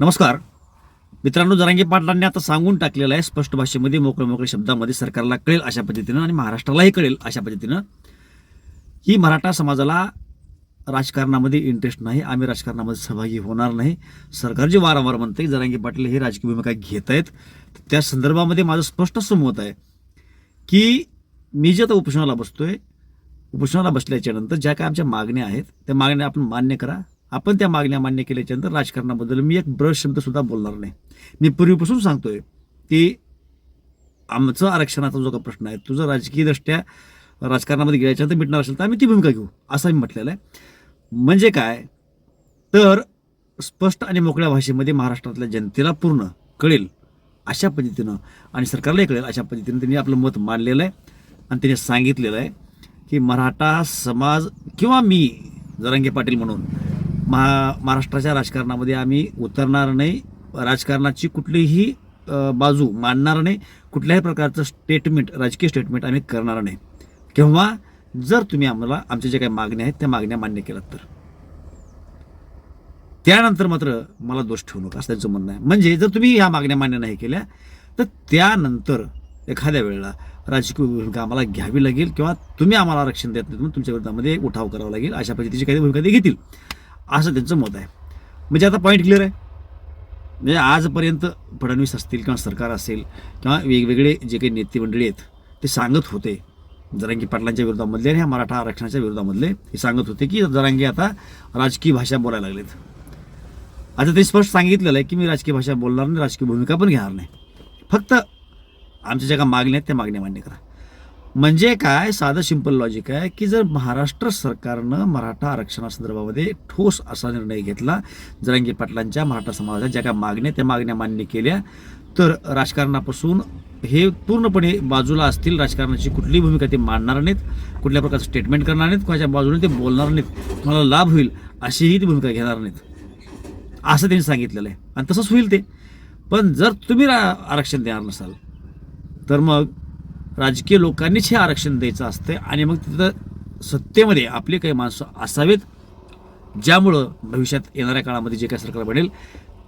नमस्कार. मित्रांनो जरांगी पाटलांनी आता सांगून टाकलेलं आहे स्पष्ट भाषेमध्ये मोकळ्या मोकळ्या शब्दामध्ये सरकारला कळेल अशा पद्धतीनं आणि महाराष्ट्रालाही कळेल अशा पद्धतीनं की मराठा समाजाला राजकारणामध्ये इंटरेस्ट नाही आम्ही राजकारणामध्ये सहभागी होणार नाही. सरकार जे वारंवार म्हणते जरांगी पाटील हे राजकीय भूमिका घेत आहेत. त्या संदर्भामध्ये माझं स्पष्ट असं मत आहे की मी जे आता उपोषणाला बसतोय उपोषणाला बसल्याच्यानंतर ज्या काय आमच्या मागण्या आहेत त्या मागण्या आपण मान्य करा. आपण त्या मागण्या मान्य केल्याच्यानंतर राजकारणाबद्दल मी एक ब्रश शब्दसुद्धा बोलणार नाही. मी पूर्वीपासून सांगतोय की आमचं आरक्षणाचा जो का प्रश्न आहे तुझं राजकीयदृष्ट्या राजकारणामध्ये गेल्याच्यानंतर मिटणार असेल तर आम्ही ती भूमिका घेऊ असं मी म्हटलेलं आहे. म्हणजे काय? तर स्पष्ट आणि मोकळ्या भाषेमध्ये महाराष्ट्रातल्या जनतेला पूर्ण कळेल अशा पद्धतीनं आणि सरकारलाही कळेल अशा पद्धतीनं त्यांनी आपलं मत मांडलेलं आहे आणि त्यांनी सांगितलेलं आहे की मराठा समाज किंवा मी जरांगे पाटील म्हणून महा महाराष्ट्राच्या राजकारणामध्ये आम्ही उतरणार नाही. राजकारणाची कुठलीही बाजू मांडणार नाही. कुठल्याही प्रकारचं स्टेटमेंट राजकीय स्टेटमेंट आम्ही करणार नाही. किंवा जर तुम्ही आम्हाला आमच्या ज्या काही मागण्या आहेत त्या मागण्या मान्य केल्यात तर. त्यानंतर मात्र मला दोष ठेवू नका असं त्यांचं म्हणणं आहे. म्हणजे जर तुम्ही ह्या मागण्या मान्य नाही केल्या तर त्यानंतर एखाद्या वेळेला राजकीय भूमिका आम्हाला घ्यावी लागेल किंवा तुम्ही आम्हाला आरक्षण देत नाही म्हणून तुमच्या विरोधामध्ये उठाव करावा लागेल. अशा पद्धतीची काही भूमिका ते घेतील. असं त्यांचं मत आहे. म्हणजे आता पॉईंट क्लिअर आहे. म्हणजे आजपर्यंत फडणवीस असतील किंवा सरकार असेल किंवा वेगवेगळे जे काही नेते मंडळी आहेत ते सांगत होते. जरांगी पाटलांच्या विरोधामधले आणि ह्या मराठा आरक्षणाच्या विरोधामधले हे सांगत होते की जरांगी आता राजकीय भाषा बोलायला लागलेत. आता ते स्पष्ट सांगितलेलं आहे की मी राजकीय भाषा बोलणार नाही राजकीय भूमिका पण घेणार नाही. फक्त आमच्या ज्या काय मागण्या आहेत त्या मागण्या मान्य करा. म्हणजे काय? साधं सिंपल लॉजिक आहे की जर महाराष्ट्र सरकारनं मराठा आरक्षणासंदर्भामध्ये ठोस असा निर्णय घेतला जरांगी पाटलांच्या मराठा समाजाच्या ज्या काय मागण्या त्या मागण्या मान्य केल्या तर राजकारणापासून हे पूर्णपणे बाजूला असतील राजकारणाची कुठलीही भूमिका ते मांडणार नाहीत कुठल्या प्रकारचं स्टेटमेंट करणार नाहीत कोणाच्या बाजूने ते बोलणार नाहीत मला लाभ होईल अशीही ती भूमिका घेणार नाहीत. असं त्यांनी सांगितलेलं आहे. आणि तसंच होईल ते. पण जर तुम्ही रा- आरक्षण देणार नसाल तर मग राजकीय लोकांनीच हे आरक्षण द्यायचं असतं आणि मग तिथं सत्तेमध्ये आपले काही माणसं असावेत ज्यामुळं भविष्यात येणाऱ्या काळामध्ये जे काही सरकार बनेल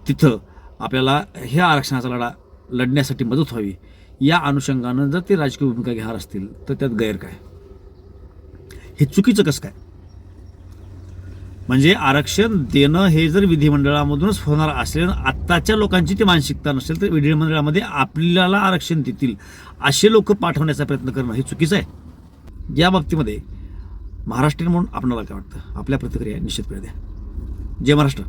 तिथं आपल्याला ह्या आरक्षणाचा लढा लढण्यासाठी मदत व्हावी. या अनुषंगानं जर ते राजकीय भूमिका घेणार असतील तर त्यात गैर काय? हे चुकीचं कसं काय? म्हणजे आरक्षण देणं हे जर विधिमंडळामधूनच होणार असेल आत्ताच्या लोकांची ती मानसिकता नसेल तर विधिमंडळामध्ये आपल्याला आरक्षण देतील असे लोक पाठवण्याचा प्रयत्न करणं हे चुकीचं आहे. या बाबतीमध्ये महाराष्ट्रीयन म्हणून आपणाला काय वाटतं? आपल्या प्रतिक्रिया निश्चितपणे द्या. जय महाराष्ट्र.